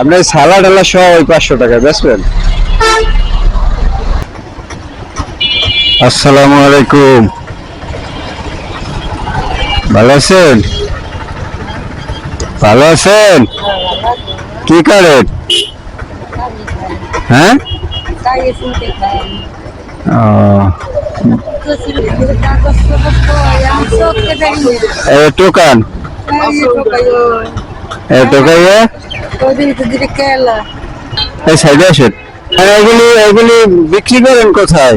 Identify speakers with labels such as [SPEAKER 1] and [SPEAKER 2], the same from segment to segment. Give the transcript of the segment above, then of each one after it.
[SPEAKER 1] আপনি সালাড আলা সহ ওই পাঁচশো টাকা বেচবেন আসসালামু আলাইকুম। ভালো আছেন? ভালো আছেন? কি করেন? হ্যাঁ? টোকান? টোকাইয়ে? এই সাইডে আসেন। আর এগুলি এগুলি বিক্রি করেন কোথায়?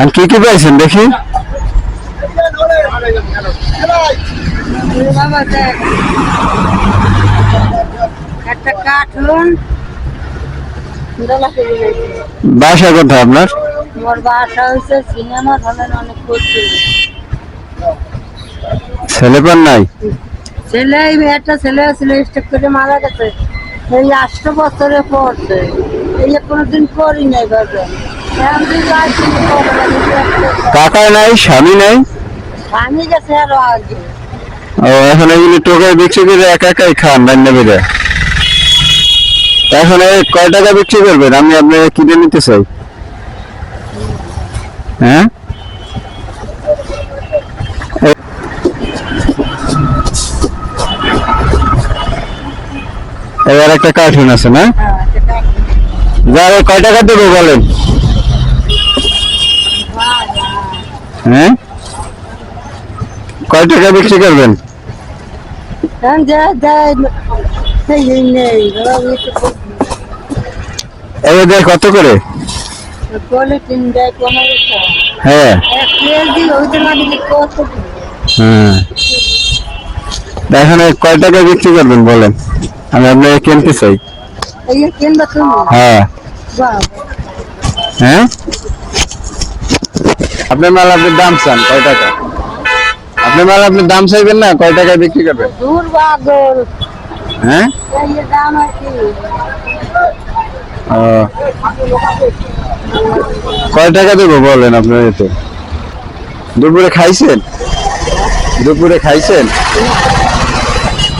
[SPEAKER 1] আর কি কি পাইছেন দেখি? বাসা কোথায় আপনার?
[SPEAKER 2] বাসা হচ্ছে সিনেমা হলের অনেক করছে
[SPEAKER 1] ছেলেপান নাই?
[SPEAKER 2] ছেলে এই একটা ছেলে ছিল স্টেপ করে মারা গেছে। এই আটশো বছরে পড়ছে এই কোনোদিন করি নাই একটা
[SPEAKER 1] কাকা নাই স্বামী নাই?
[SPEAKER 2] স্বামী গেছে আরও আগে।
[SPEAKER 1] ও এখন এগুলি টোকায় বিক্রি করে একা একাই খান রান্না বেড়ে এখন এই কয় টাকা বিক্রি করবেন? আমি আপনাকে কিনে নিতে চাই। হ্যাঁ? এবার একটা কার্টুন আছে না?
[SPEAKER 2] হ্যাঁ,
[SPEAKER 1] যারা কয় টাকা দেবো বলেন? হ্যাঁ? কয় টাকা বিক্রি করবেন?
[SPEAKER 2] যা বাবা,
[SPEAKER 1] এবার দেয় কত করে। হ্যাঁ? হ্যাঁ। এখানে কয় টাকা বিক্রি করবেন বলেন? আমি আপনাকে কিনতে চাই। হ্যাঁ। হ্যাঁ? আপনার মাল আপনি দাম চান কয় টাকা? আপনার মাল আপনি দাম চাইবেন না কয় টাকায় বিক্রি করবেন? হ্যাঁ? কয় টাকা দেবো বলেন আপনার এতে? দুপুরে খাইছেন? দুপুরে খাইছেন?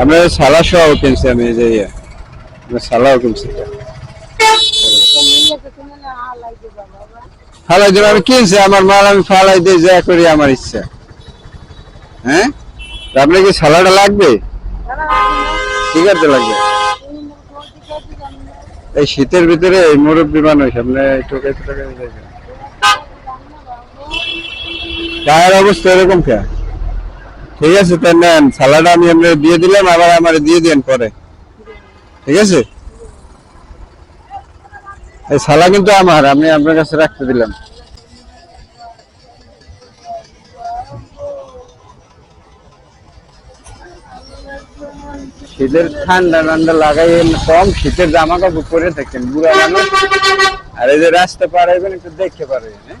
[SPEAKER 1] আপনার
[SPEAKER 2] সালা
[SPEAKER 1] সহ কিনছি আমি যে ইয়ে। আপনার সালাও কিনছি। ফালাই দেবো আমি কিনছি, আমার মাল আমি ফালাই দিয়ে যা করি আমার ইচ্ছা। হ্যাঁ? আপনার কি সালাডা লাগবে? ঠিক আছে, লাগবে। এই শীতের ভিতরে এই মুরব্বী মানুষ, আপনি টোকাই টোকাই গায়ের অবস্থা এরকম কে ঠিক আছে তাই নেন সালাড আমি আপনাকে দিয়ে দিলাম, আবার আমার দিয়ে দেন পরে। ঠিক আছে? এই সালা কিন্তু আমার, আমি আপনার কাছে রাখতে দিলাম। শীতের ঠান্ডা ঠান্ডা লাগাই কম, শীতের জামা কাপড় পরে থাকেন বুড়া মানুষ। আর এই যে রাস্তা পার একটু দেখতে পারবেন হ্যাঁ?